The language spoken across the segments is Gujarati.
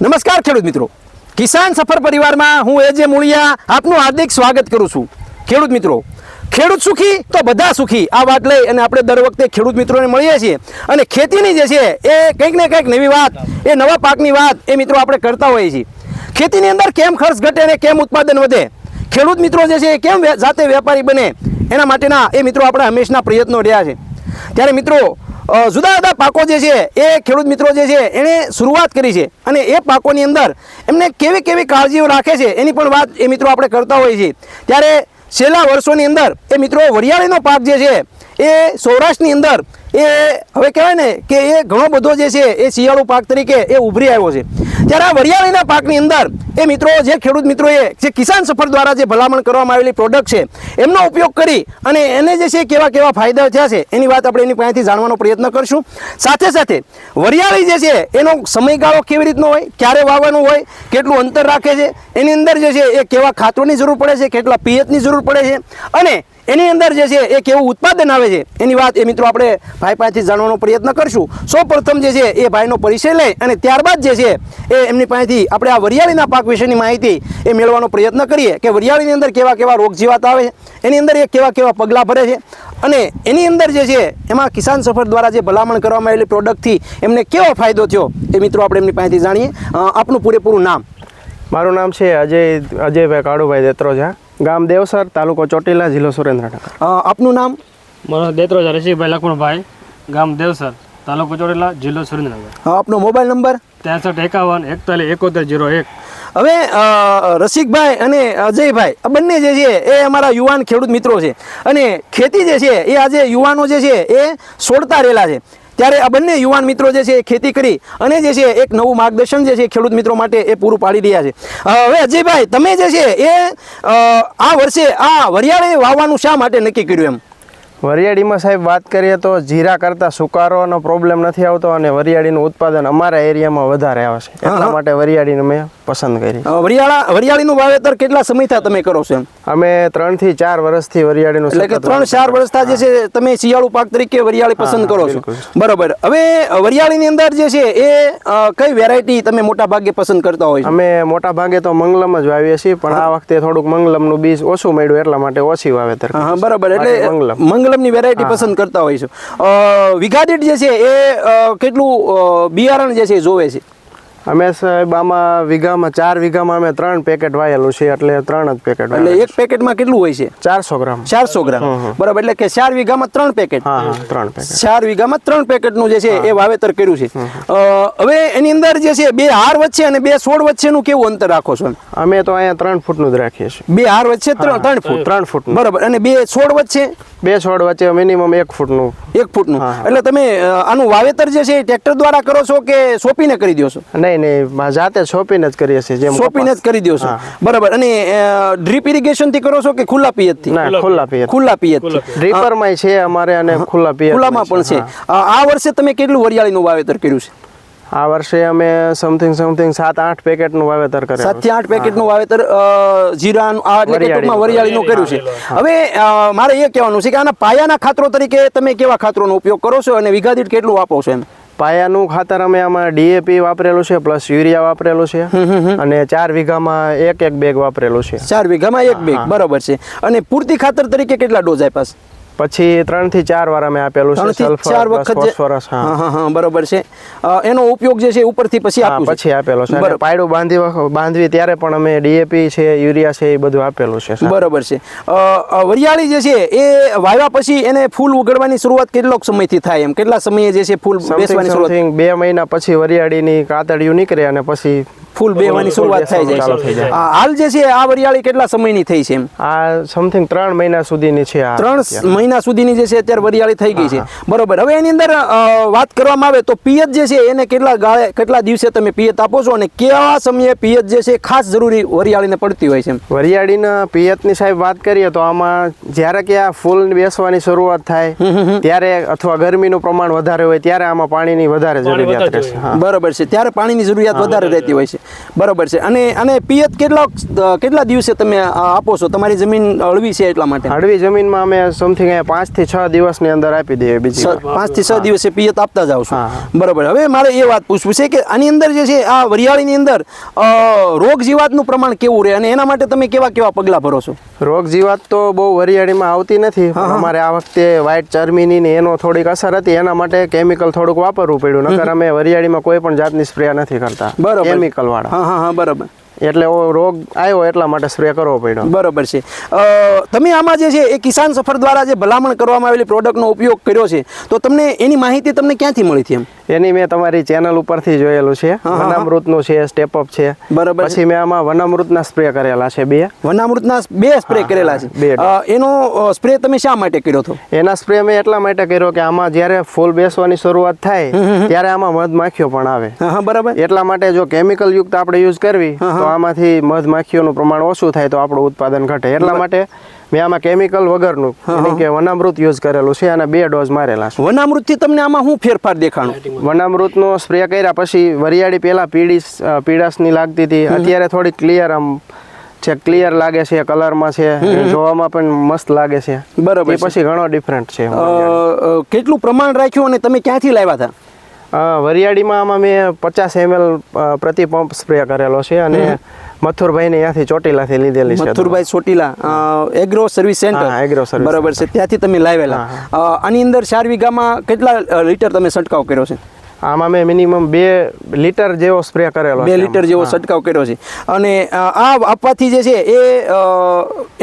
નમસ્કાર ખેડૂત મિત્રો. કિસાન સફર પરિવારમાં હું એજે મૂળિયા આપનું હાર્દિક સ્વાગત કરું છું. ખેડૂત મિત્રો, ખેડૂત સુખી તો બધા સુખી. આ વાત લઈ અને આપણે દર વખતે ખેડૂત મિત્રોને મળીએ છીએ. અને ખેતીની જે છે, એ કંઈક ને કંઈક નવી વાત, એ નવા પાકની વાત એ મિત્રો આપણે કરતા હોઈએ છીએ. ખેતીની અંદર કેમ ખર્ચ ઘટે અને કેમ ઉત્પાદન વધે? ખેડૂત મિત્રો જે છે, એ કેમ જાતે વેપારી બને? એના માટેના એ મિત્રો આપણા હંમેશના પ્રયત્નો રહ્યા છે. ત્યારે મિત્રો જુદા જુદા પાકો જે છે, એ ખેડૂત મિત્રો જે છે, એણે શરૂઆત કરી છે. અને એ પાકોની અંદર એમને કેવી કેવી કાળજીઓ રાખે છે, એની પણ વાત એ મિત્રો આપણે કરતા હોઈએ છીએ. ત્યારે છેલ્લા વર્ષોની અંદર એ મિત્રો વરિયાળીનો પાક જે છે, એ સૌરાષ્ટ્રની અંદર એ હવે કહેવાય ને કે એ ઘણો બધો જે છે, એ શિયાળુ પાક તરીકે એ ઉભરી આવ્યો છે. ત્યારે આ વરિયાળીના પાકની અંદર એ મિત્રો, જે ખેડૂત મિત્રોએ, જે કિસાન સફર દ્વારા જે ભલામણ કરવામાં આવેલી પ્રોડક્ટ છે, એમનો ઉપયોગ કરી અને એને જે છે, કેવા કેવા ફાયદા થયા છે, એની વાત આપણે એની પાસેથી જાણવાનો પ્રયત્ન કરશું. સાથે સાથે વરિયાળી જે છે, એનો સમયગાળો કેવી રીતનો હોય, ક્યારે વાવવાનું હોય, કેટલું અંતર રાખે છે, એની અંદર જે છે, એ કેવા ખાતરોની જરૂર પડે છે, કેટલા પિયતની જરૂર પડે છે અને એની અંદર જે છે, એ કેવું ઉત્પાદન આવે છે, એની વાત એ મિત્રો આપણે ભાઈ પાસેથી જાણવાનો પ્રયત્ન કરશું. સૌ પ્રથમ જે છે, એ ભાઈનો પરિચય લઈ અને ત્યારબાદ જે છે, એ એમની પાસેથી આપણે આ વરિયાળીના પાક વિશેની માહિતી એ મેળવવાનો પ્રયત્ન કરીએ કે વરિયાળીની અંદર કેવા કેવા રોગ જીવાત આવે છે, એની અંદર એ કેવા કેવા પગલાં ભરે છે અને એની અંદર જે છે, એમાં કિસાન સફર દ્વારા જે ભલામણ કરવામાં આવેલી પ્રોડક્ટથી એમને કેવો ફાયદો થયો, એ મિત્રો આપણે એમની પાસેથી જાણીએ. આપનું પૂરેપૂરું નામ. મારું નામ છે અજય, અજયભાઈ કાળુભાઈ દેત્રોજા. ગામ દેવસર તાલુકો ચોટીલા જિલ્લો સુરેન્દ્રનગર. આપનું નામ? મારો દેત્રોજા રસિકભાઈ લખમણભાઈ ગામ દેવસર તાલુકો ચોટીલા જિલ્લો સુરેન્દ્રનગર. આપનો મોબાઈલ નંબર? ત્રેસઠ એકાવન એકતાલીસ એકોતેર જીરો એક. હવે રસિકભાઈ અને અજયભાઈ આ બંને જે છે એ અમારા યુવાન ખેડૂત મિત્રો છે. અને ખેતી જે છે એ આજે યુવાનો જે છે એ છોડતા રહેલા છે. ત્યારે આ બંને યુવાન મિત્રો જે છે એ ખેતી કરી અને જે છે એક નવું માર્ગદર્શન જે છે ખેડૂત મિત્રો માટે એ પૂરું પાડી રહ્યા છે. હવે અજયભાઈ, તમે જે છે એ આ વર્ષે આ વરિયાળે વાવવાનું શા માટે નક્કી કર્યું એમ? વરિયાળીમાં સાહેબ વાત કરીએ તો જીરા કરતાં સુકારોનો પ્રોબ્લેમ નથી આવતો અને વરિયાળીનું ઉત્પાદન અમારા એરિયામાં વધારે આવે છે. એટલા માટે વરિયાળીને મેં પસંદ કરી. વરિયાળા વરિયાળીનું વાવેતર કેટલા સમયથી તમે કરો છો એમ? અમે ત્રણથી ચાર વર્ષથી વરિયાળીનું એટલે કે ત્રણ ચાર વર્ષથી જે છે તમે શિયાળુ પાક તરીકે વરિયાળી પસંદ કરો છો. બરોબર. હવે વરિયાળીની અંદર જે છે એ કઈ વેરાયટી તમે મોટા ભાગે પસંદ કરતા હોય અમે મોટા ભાગે તો મંગલમ જ વાવીએ છીએ પણ આ વખતે થોડુંક મંગલમનું બીજ ઓછું મળ્યું એટલા માટે ઓછી વાવેતર બરાબર. એટલે મંગલમ. મંગલમ. મંગલમની વેરાયટી પસંદ કરતા હોય છે. દીઠ જે છે એ કેટલું બિયારણ જે છે જોવે છે? અમે સાહેબ આમાં વીઘામાં ચાર વીઘામાં અમે ત્રણ પેકેટ વાયેલું છે એટલે ત્રણ જ પેકેટ એટલે એક પેકેટમાં કેટલું હોય છે? ચારસો ગ્રામ. ચારસો ગ્રામ. બરાબર એટલે કે ચાર વીઘામાં ત્રણ પેકેટ ત્રણ પેકેટ ચાર વીઘામાં ત્રણ પેકેટનું જે છે એ વાવેતર કર્યું છે. હવે એની અંદર જે છે બે હાર વચ્ચે અને બે છોડ વચ્ચેનું કેવું અંતર રાખો છો અમે તો અહીંયા ત્રણ ફૂટનું જ રાખીએ છીએ. બે હાર વચ્ચે ત્રણ ત્રણ ફૂટ. ત્રણ ફૂટ બરાબર અને બે છોડ વચ્ચે? બે છોડ વચ્ચે મિનિમમ એક ફૂટનું. એક ફૂટનું. એટલે તમે આનું વાવેતર જે છે એ ટ્રેક્ટર દ્વારા કરો છો કે સોંપીને કરી દો છો? નહીં નહીં જાતે સોપીને જ કરીએ છીએ જેમ સોંપીને જ કરી દો છો. બરાબર. અને ડ્રીપ ઇરિગેશનથી કરો છો કે ખુલ્લા પિયતથી ના ખુલ્લા પિયત. ખુલ્લા પિયત. થી ડ્રીપરમાં છે અમારે અને ખુલ્લા પિયત ખુલ્લામાં પણ છે. આ વર્ષે તમે કેટલું વરિયાળીનું વાવેતર કર્યું છે? આ વર્ષે અમે સમથિંગ સમથિંગ સાત આઠ પેકેટનું વાવેતર કર્યું. સાતથી આઠ પેકેટનું વાવેતર જીરાનું આ એટલે કે. ટૂંકમાં વરિયાળીનું કર્યું છે. હવે મારે એ કહેવાનું છે કે આના પાયાના ખાતરો તરીકે તમે કેવા ખાતરોનો ઉપયોગ કરો છો અને વીઘા દીઠ કેટલું આપો છો એમ? પાયાનું ખાતર અમે આમાં ડીએપી વાપરેલું છે પ્લસ યુરિયા વાપરેલું છે. અને ચાર વીઘામાં એક એક બેગ વાપરેલું છે. ચાર વીઘામાં એક બેગ બરોબર છે. અને પૂરતી ખાતર તરીકે કેટલા ડોઝ આપ્યા છે? પછી ત્રણથી ચાર વાર અમે આપેલું છે ચાર વખત ફોસ્ફરસ હા. હા હા હા બરોબર છે. એનો ઉપયોગ જે છે ઉપરથી પછી આપ્યું પછી આપેલો છે. પાયડું બાંધી બાંધવી ત્યારે પણ અમે ડીએપી છે યુરિયા છે એ બધું આપેલું છે બરોબર છે. વરિયાળી જે છે એ વાવ્યા પછી એને ફૂલ ઉગડવાની શરૂઆત કેટલો સમયથી થાય એમ? કેટલા સમયે જે છે ફૂલ બેસવાની શરૂઆત? બે મહિના પછી વરિયાળીની કાતડિયું નીકળે અને પછી ફૂલ બેવાની શરૂઆત થઈ જાય છે. હાલ જે છે આ વરિયાળી કેટલા સમયની થઈ છે એમ? આ સમથિંગ ત્રણ મહિના સુધીની છે આ ત્રણ મહિના સુધીની જે છે અત્યારે વરિયાળી થઈ ગઈ છે. બરોબર. હવે એની અંદર વાત કરવામાં આવે તો પિયત જે છે એને કેટલા ગાળે કેટલા દિવસે તમે પિયત આપો છો અને કેવા સમયે પિયત જે છે ખાસ જરૂરી વરિયાળીને પડતી હોય છે? વરિયાળીના પિયતની સાહેબ વાત કરીએ તો આમાં જ્યારે કે આ ફૂલ બેસવાની શરૂઆત થાય ત્યારે અથવા ગરમીનું પ્રમાણ વધારે હોય ત્યારે આમાં પાણીની વધારે જરૂરિયાત રહેશે. બરોબર છે. ત્યારે પાણીની જરૂરિયાત વધારે રહેતી હોય છે. બરોબર છે. અને અને પિયત કેટલા કેટલા દિવસે તમે આપો છો? તમારી જમીન હળવી છે એટલા માટે? હળવી જમીનમાં અમે સમથિંગ પાંચથી છ દિવસની અંદર આપી દઈએ બીજી પાંચથી છ દિવસે પિયત આપતા જાવ છો? બરોબર. હવે મારે એ વાત પૂછવું છે કે આની અંદર જે છે આ વરિયાળીની અંદર રોગ જીવાતનું પ્રમાણ કેવું રહે? અને એના માટે તમે કેવા કેવા પગલાં ભરો છો? રોગ જીવાત તો બહુ વરિયાળીમાં આવતી નથી અમારે આ વખતે વ્હાઇટ ચર્મીની ને એનો થોડીક અસર હતી એના માટે કેમિકલ થોડુંક વાપરવું પડ્યું. નકર અમે વરિયાળીમાં કોઈ પણ જાતની સ્પ્રે નથી કરતા. બરોબર. કેમિકલ વાળા હા હા હા બરોબર. એટલે ઓ રોગ આવ્યો એટલા માટે સ્પ્રે કરવો પડ્યો. બરાબર છે. તમે આમાં જે છે એ કિસાન સફર દ્વારા જે ભલામણ કરવામાં આવેલી પ્રોડક્ટનો ઉપયોગ કર્યો છે તો તમને એની માહિતી તમને ક્યાંથી મળી હતી એમ? એની મેં તમારી ચેનલ ઉપરથી જોયેલું છે. વનામૃતનું છે સ્ટેપ અપ છે. બરોબર. પછી મેં આમાં વનામૃતના સ્પ્રે કરેલા છે બે. વનામૃતના બે સ્પ્રે કરેલા છે. બે એનો સ્પ્રે તમે શા માટે કર્યો હતો? એના સ્પ્રે મેં એટલા માટે કર્યો કે આમાં જ્યારે ફૂલ બેસવાની શરૂઆત થાય ત્યારે આમાં મધમાખીઓ પણ આવે. બરાબર. એટલા માટે જો કેમિકલ યુક્ત આપણે યુઝ કરવી તો આમાંથી મધમાખીઓનું પ્રમાણ ઓછું થાય તો આપણું ઉત્પાદન ઘટે. એટલા માટે મેં આમાં કેમિકલ વગરનું એટલે કે વનામૃત યુઝ કરેલું છે અને બે ડોઝ મારેલા છે. વનામૃતથી તમને આમાં શું ફેરફાર દેખાણો? વનામૃતનો સ્પ્રે કર્યા પછી વરિયાળી પહેલા પીડીસ અ, પીડાશની લાગતી હતી. અત્યારે થોડી ક્લિયર આમ છે ક્લિયર લાગે છે કલરમાં છે. જોવામાં પણ મસ્ત લાગે છે. બરાબર પછી ઘણો ડિફરન્ટ છે કેટલું પ્રમાણ રાખ્યું અને તમે ક્યાંથી લાવ્યા હતા? વરિયાળીમાં આમાં મેં પચાસ એમએલ પ્રતિ પંપ સ્પ્રે કરેલો છે અને મથુરભાઈને ત્યાંથી ચોટીલાથી લીધેલી છે Mathurbhai Chotila agro service centre agro service બરાબર છે ત્યાંથી તમે લાવેલા. આની અંદર ચાર વીઘામાં કેટલા લીટર તમે છંટકાવ કર્યો છે? આમાં મેં મિનિમમ બે લીટર જેવો સ્પ્રે કરેલો બે લીટર જેવો છંટકાવ કર્યો છે. અને આ આપવાથી જે છે એ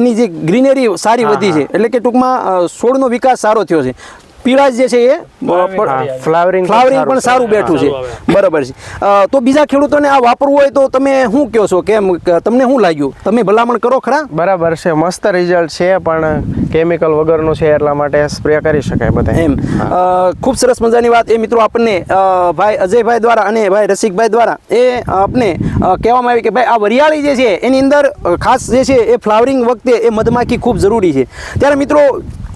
એની જે ગ્રીનરી સારી વધી છે. એટલે કે ટૂંકમાં છોડનો વિકાસ સારો થયો છે. પીળાશ જે છે એ ફ્લાવરિંગ ફ્લાવરિંગ પણ સારું બેઠું છે. બરાબર છે. તો બીજા ખેડૂતોને આ વાપરવું હોય તો તમે શું કહો છો? કેમ કે તમને શું લાગ્યું? તમે ભલામણ કરો ખરા? બરાબર છે. મસ્ત રિઝલ્ટ છે પણ કેમિકલ વગરનું છે એટલા માટે સ્પ્રે કરી શકાય બધા એમ. ખૂબ સરસ મજાની વાત. એ મિત્રો આપણને ભાઈ અજયભાઈ દ્વારા અને ભાઈ રસિકભાઈ દ્વારા એ આપને કહેવામાં આવી કે ભાઈ આ વરિયાળી જે છે એની અંદર ખાસ જે છે એ ફ્લાવરિંગ વખતે એ મધમાખી ખૂબ જરૂરી છે. ત્યારે મિત્રો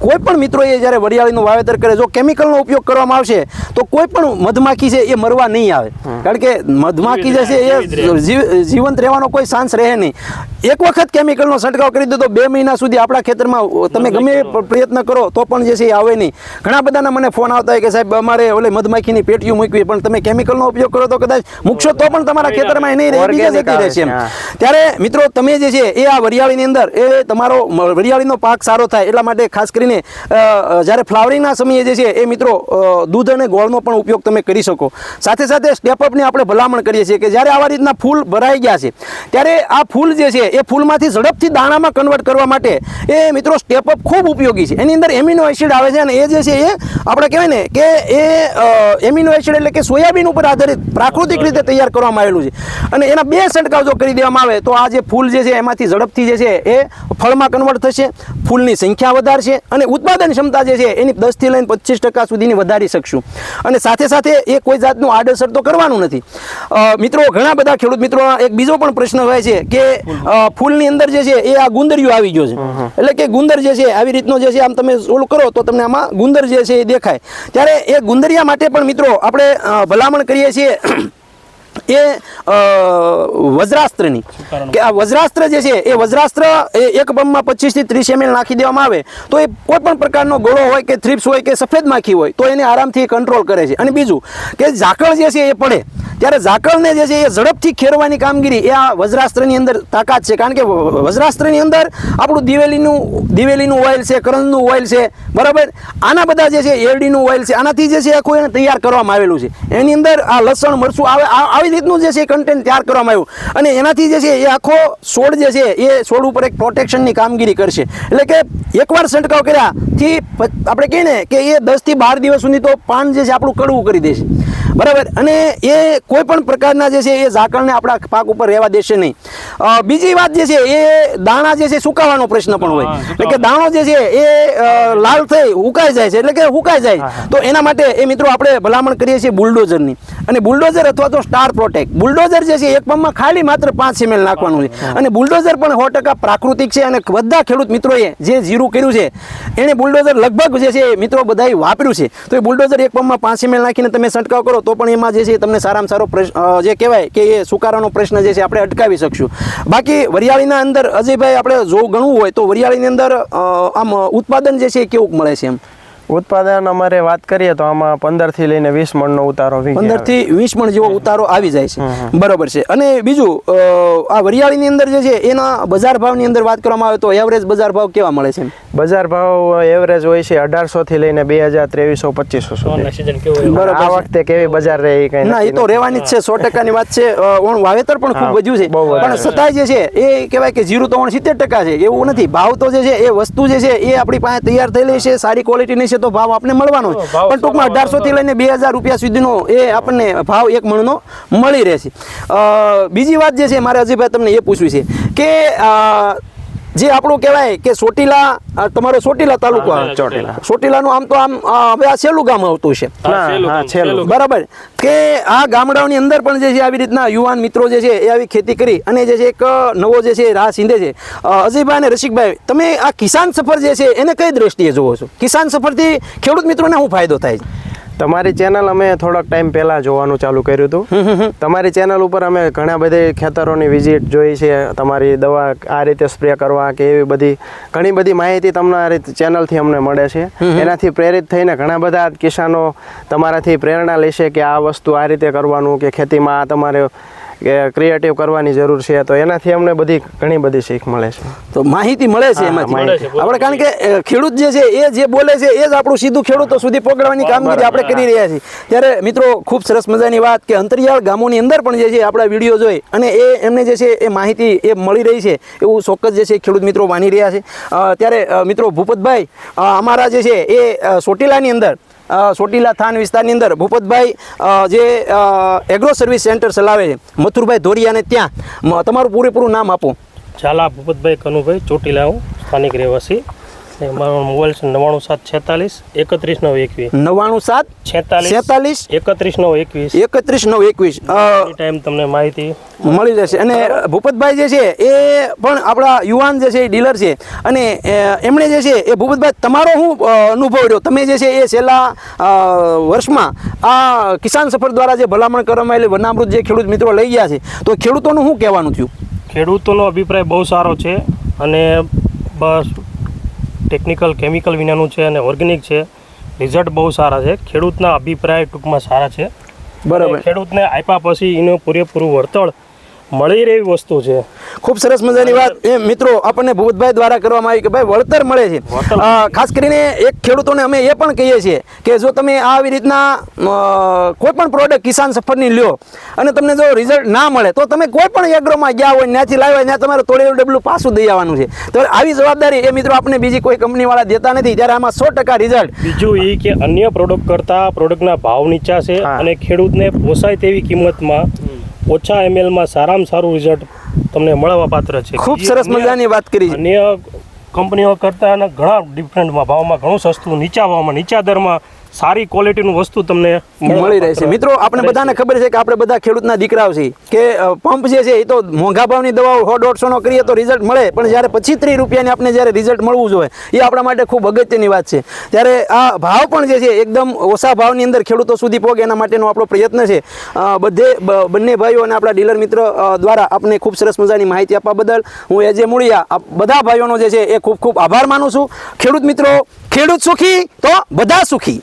કોઈ પણ મિત્રોએ જ્યારે વરિયાળીનું વાવેતર કરે જો કેમિકલનો ઉપયોગ કરવામાં આવશે તો કોઈ પણ મધમાખી છે એ મરવા નહીં આવે. કારણ કે મધમાખી જે છે એ જીવંત રહેવાનો કોઈ ચાન્સ રહે નહીં. એક વખત કેમિકલનો છંટકાવ કરી દો તો બે મહિના સુધી આપણા ખેતરમાં તમે ગમે પ્રયત્ન કરો તો પણ જે છે એ આવે નહીં. ઘણા બધાના મને ફોન આવતા હોય કે સાહેબ અમારે ઓલે મધમાખીની પેટીઓ મૂકવી પણ તમે કેમિકલનો ઉપયોગ કરો તો કદાચ મૂકશો તો પણ તમારા ખેતરમાં એ નહીં રહે બીજા જતી રહેશે એમ. ત્યારે મિત્રો તમે જે છે એ આ વરિયાળીની અંદર એ તમારો વરિયાળીનો પાક સારો થાય એટલા માટે ખાસ કરીને જ્યારે ફ્લાવરિંગના સમયે જે છે એ મિત્રો દૂધ અને ગોળનો પણ ઉપયોગ તમે કરી શકો. સાથે સાથે સ્ટેપ અપની આપણે ભલામણ કરીએ છીએ કે જ્યારે આવા રીતના ફૂલ ભરાઈ ગયા છે ત્યારે આ ફૂલ જે છે એ ફૂલમાંથી ઝડપથી દાણામાં કન્વર્ટ કરવા માટે એ મિત્રો સ્ટેપ અપ ખૂબ ઉપયોગી છે. એની અંદર એમિનો એસિડ આવે છે અને એ જે છે એ આપણે કહેવાય ને કે એ એમિનો એસિડ એટલે કે સોયાબીન ઉપર આધારિત પ્રાકૃતિક રીતે તૈયાર કરવામાં આવેલું છે. અને એના બે છંટકાવ જો કરી દેવામાં આવે તો આ જે ફૂલ જે છે એમાંથી ઝડપથી જે છે એ ફળમાં કન્વર્ટ થશે, ફૂલની સંખ્યા વધારશે અને ઉત્પાદન ક્ષમતા જે છે એની દસથી લઈને પચીસ ટકા સુધીની વધારી શકશું. અને સાથે સાથે એ કોઈ જાતનું આડઅસર તો કરવાનું નથી. મિત્રો, ઘણા બધા ખેડૂત મિત્રો, એક બીજો પણ પ્રશ્ન હોય છે કે ફૂલની અંદર જે છે એ આ ગુંદરિયું આવી ગયો છે. એટલે કે ગુંદર જે છે આવી રીતનો જે છે આમ તમે ઓલું કરો તો તમને આમાં ગુંદર જે છે એ દેખાય. ત્યારે એ ગુંદરિયા માટે પણ મિત્રો આપણે ભલામણ કરીએ છીએ એ વજ્રાસ્ત્રની. કે આ વજ્રાસ્ત્ર જે છે એ વજ્રાસ્ત્ર એ એક બમમાં પચીસથી ત્રીસ એમએલ નાખી દેવામાં આવે. તો એ કોઈ પણ પ્રકારનો ગોળો હોય કે થ્રિપ્સ હોય કે સફેદ માખી હોય તો એને આરામથી કંટ્રોલ કરે છે. અને બીજું કે ઝાકળ જે છે એ પડે. ત્યારે ઝાકળને જે છે એ ઝડપથી ખેરવાની કામગીરી એ આ વજ્રાસ્ત્રની અંદર તાકાત છે. કારણ કે વજ્રાસ્ત્રની અંદર આપણું દિવેલીનું દિવેલીનું ઓઇલ છે કરંજનું ઓઇલ છે, બરાબર? આના બધા જે છે એરડીનું ઓઇલ છે, આનાથી જે છે આખું એને તૈયાર કરવામાં આવેલું છે. એની અંદર આ લસણ, મરચું આવે આવી રીતનું જે છે કન્ટેન્ટ તૈયાર કરવામાં આવ્યું. અને એનાથી જે છે એ આખો છોડ જે છે એ છોડ ઉપર એક પ્રોટેક્શનની કામગીરી કરશે. એટલે કે એકવાર છંટકાવ કર્યાથી આપણે કહીએ ને કે એ દસથી બાર દિવસ સુધી તો પાન જે છે આપણું કડવું કરી દેશે. બરાબર? અને એ કોઈ પણ પ્રકારના જે છે એ ઝાકળને આપણા પાક ઉપર રહેવા દેશે નહીં. બીજી વાત જે છે એ દાણા જે છે સુકાવાનો પ્રશ્ન પણ હોય. એટલે કે દાણો જે છે એ લાલ થઈ ઉકાઈ જાય છે. એટલે કે ઉકાઈ જાય. તો એના માટે એ મિત્રો આપણે ભલામણ કરીએ છીએ બુલડોઝરની. અને બુલડોઝર અથવા તો સ્ટાર પ્રોટેક્ટ. બુલડોઝર જે છે એક પંપમાં ખાલી માત્ર પાંચ એમએલ નાખવાનું છે. અને બુલડોઝર પણ સો ટકા પ્રાકૃતિક છે અને બધા ખેડૂત મિત્રોએ જે જીરું કર્યું છે એણે બુલડોઝર લગભગ જે છે મિત્રો બધાએ વાપર્યું છે. તો એ બુલડોઝર એક પંપમાં પાંચ એમએલ નાખીને તમે છંટકાવ કરો તો તો પણ એમાં જે છે તમને સારામાં પ્રશ્ન જે કહેવાય કે એ સુકારાનો પ્રશ્ન જે છે આપણે અટકાવી શકશું. બાકી વરિયાળીના અંદર અજયભાઈ આપણે જો ગણવું હોય તો વરિયાળીની અંદર આમ ઉત્પાદન જે છે એ કેવું મળે છે એમ? ઉત્પાદન અમારે વાત કરીએ તો આમાં પંદરથી લઈને વીસ મણનો ઉતારો પંદરથી વીસ મણ જેવો ઉતારો આવી જાય છે. બરોબર છે. અને બીજું આ વરિયાળીની અંદર જે છે એના બજાર ભાવની અંદર વાત કરવામાં આવે તો એવરેજ બજાર ભાવ કેવા મળે છે બજાર ભાવ એવરેજ હોય છે અઢારસો થી લઈને બે હજાર ત્રેવીસો પચીસો કેવું હોય? બરોબર આ વખતે કેવી બજાર રહે કઈ ના એ તો. રહેવાની જ છે સો ટકાની વાત છે. ઓણ વાવેતર પણ ખૂબ વધ્યું છે. પણ છતાંય જે છે એ કહેવાય કે જીરું તો ઓણ સિત્તેર ટકા છે. એવું નથી. ભાવ તો જે છે એ વસ્તુ જે છે એ આપણી પાસે તૈયાર થયેલી છે સારી ક્વોલિટીની છે તો ભાવ આપણે મળવાનો જ. પણ ટૂંકમાં અઢારસો થી લઈને બે હજાર રૂપિયા સુધીનો એ આપણને ભાવ એક મણનો મળી રહેશે બીજી વાત જે છે મારે અજયભાઈ તમને એ પૂછવી છે કે જે આપણું કહેવાય કે સોટીલા તમારો સોટીલા તાલુકો સોટીલાનું આમ તો આમ હવે આ છેલ્લું ગામ આવતું છે. બરાબર. કે આ ગામડાઓની અંદર પણ જે છે આવી રીતના યુવાન મિત્રો જે છે એ આવી ખેતી કરી અને જે છે એક નવો જે છે રાહ સીંધે છે. અજયભાઈ અને રસિકભાઈ તમે આ કિસાન સફર જે છે એને કઈ દ્રષ્ટિએ જોવો છો? કિસાન સફરથી ખેડૂત મિત્રોને શું ફાયદો થાય છે? તમારી ચેનલ અમે થોડોક ટાઈમ પહેલા જોવાનું ચાલુ કર્યું હતું. તમારી ચેનલ ઉપર અમે ઘણા બધી ખેતરોની વિઝિટ જોઈ છે તમારી દવા આ રીતે સ્પ્રે કરવા કે એવી બધી ઘણી બધી માહિતી તમને આ રીતે ચેનલથી અમને મળે છે. એનાથી પ્રેરિત થઈને ઘણા બધા કિસાનો તમારાથી પ્રેરણા લેશે કે આ વસ્તુ આ રીતે કરવાનું કે ખેતીમાં આ તમારે ક્રિએટિવ કરવાની જરૂર છે તો એનાથી અમને બધી ઘણી બધી શીખ મળે છે. તો માહિતી મળે છે એમાંથી? આપણે કારણ કે ખેડૂત જે છે એ જે બોલે છે એ જ આપણું સીધું ખેડૂતો સુધી પહોંચાડવાની કામગીરી આપણે કરી રહ્યા છીએ. ત્યારે મિત્રો ખૂબ સરસ મજાની વાત કે અંતરિયાળ ગામોની અંદર પણ જે છે આપણા વીડિયો જોઈ અને એ એમને જે છે એ માહિતી એ મળી રહી છે એવું ચોક્કસ જે છે ખેડૂત મિત્રો માની રહ્યા છે. ત્યારે મિત્રો ભૂપતભાઈ અમારા જે છે એ ચોટીલાની અંદર ચોટીલા થાન વિસ્તારની અંદર ભૂપતભાઈ જે એગ્રો સર્વિસ સેન્ટર ચલાવે છે, મથુરભાઈ ધોરિયાને ત્યાં. તમારું પૂરેપૂરું નામ આપો. ચાલા ભૂપતભાઈ કનુભાઈ, ચોટીલા હું, સ્થાનિક રહેવાસી. મારો મોબાઈલ છે નવ્વાણું સાત છેતાલીસ એકત્રીસ નવ એકવીસ. નવ્વાણું સાત છેતાલીસ છેતાલીસ એકત્રીસ નવ એકવીસ. એકત્રીસ નવ એકવીસ. ટાઈમ તમને માહિતી મળી જશે. અને ભૂપતભાઈ જે છે એ પણ આપણા યુવાન જે છે એ ડીલર છે. અને એમણે જે છે એ ભૂપતભાઈ તમારો હું અનુભવ રહ્યો? તમે જે છે એ છેલ્લા વર્ષમાં આ કિસાન સફર દ્વારા જે ભલામણ કરવામાં આવેલી વનામૃત જે ખેડૂત મિત્રો લઈ ગયા છે તો ખેડૂતોનું શું કહેવાનું થયું? ખેડૂતોનો અભિપ્રાય બહુ સારો છે. અને બસ ટેકનિકલ કેમિકલ વિનાનું છે અને ઓર્ગેનિક છે. રિઝલ્ટ બહુ સારા છે. ખેડૂતના અભિપ્રાય ટૂંકમાં સારા છે. બરાબર. ખેડૂતને આપ્યા પછી એનું પૂરેપૂરું વળતર મળી રહેવી વસ્તુ છે. ખૂબ સરસ મજાની વાત. એ મિત્રો આપણને ભૂપતભાઈ દ્વારા કરવામાં આવી કે ભાઈ વળતર મળે છે. ખાસ કરીને એક ખેડૂતોને અમે એ પણ કહીએ છીએ કે જો તમે આવી રીતના કોઈ પણ પ્રોડક્ટ કિસાન સફરની લ્યો અને તમને જો રિઝલ્ટ ના મળે તો તમે કોઈ પણ એગ્રોમાં ગયા હોય ત્યાંથી લાવ્યા ત્યાં તમારે તોડેલું ડબલું પાછું દઈ આવવાનું છે. તો આવી જવાબદારી એ મિત્રો આપણે બીજી કોઈ કંપનીવાળા દેતા નથી. ત્યારે આમાં સો ટકા રિઝલ્ટ બીજું એ કે અન્ય પ્રોડક્ટ કરતાં પ્રોડક્ટના ભાવ નીચા છે અને ખેડૂતને પોસાય તેવી કિંમતમાં ઓછા એમએલમાં સારામાં સારું રિઝલ્ટ તમને મળવા પાત્ર છે. ખૂબ સરસ મજાની વાત કરી. અન્ય કંપનીઓ કરતાં ઘણા ડિફરન્ટમાં ભાવમાં ઘણું સસ્તું નીચા ભાવમાં નીચા દરમાં સારી ક્વોલિટીનું વસ્તુ તમને મળી રહેશે મિત્રો આપણે બધાને ખબર છે કે આપણે બધા ખેડૂતના દીકરાઓ છીએ કે પંપ જે છે એ તો મોંઘા ભાવની દવાઓ સો દોઢસોનો કરીએ તો રિઝલ્ટ મળે. પણ જ્યારે પચીસ ત્રીસ રૂપિયાની આપણે જ્યારે રિઝલ્ટ મળવું જોઈએ એ આપણા માટે ખૂબ અગત્યની વાત છે. ત્યારે આ ભાવ પણ જે છે એકદમ ઓછા ભાવની અંદર ખેડૂતો સુધી પહોંચે એના માટેનો આપણો પ્રયત્ન છે. બધે બંને ભાઈઓ અને આપણા ડીલર મિત્ર દ્વારા આપને ખૂબ સરસ મજાની માહિતી આપવા બદલ હું એજે મૂળિયા બધા ભાઈઓનો જે છે એ ખૂબ ખૂબ આભાર માનું છું. ખેડૂત મિત્રો ખેડૂત સુખી તો બધા સુખી.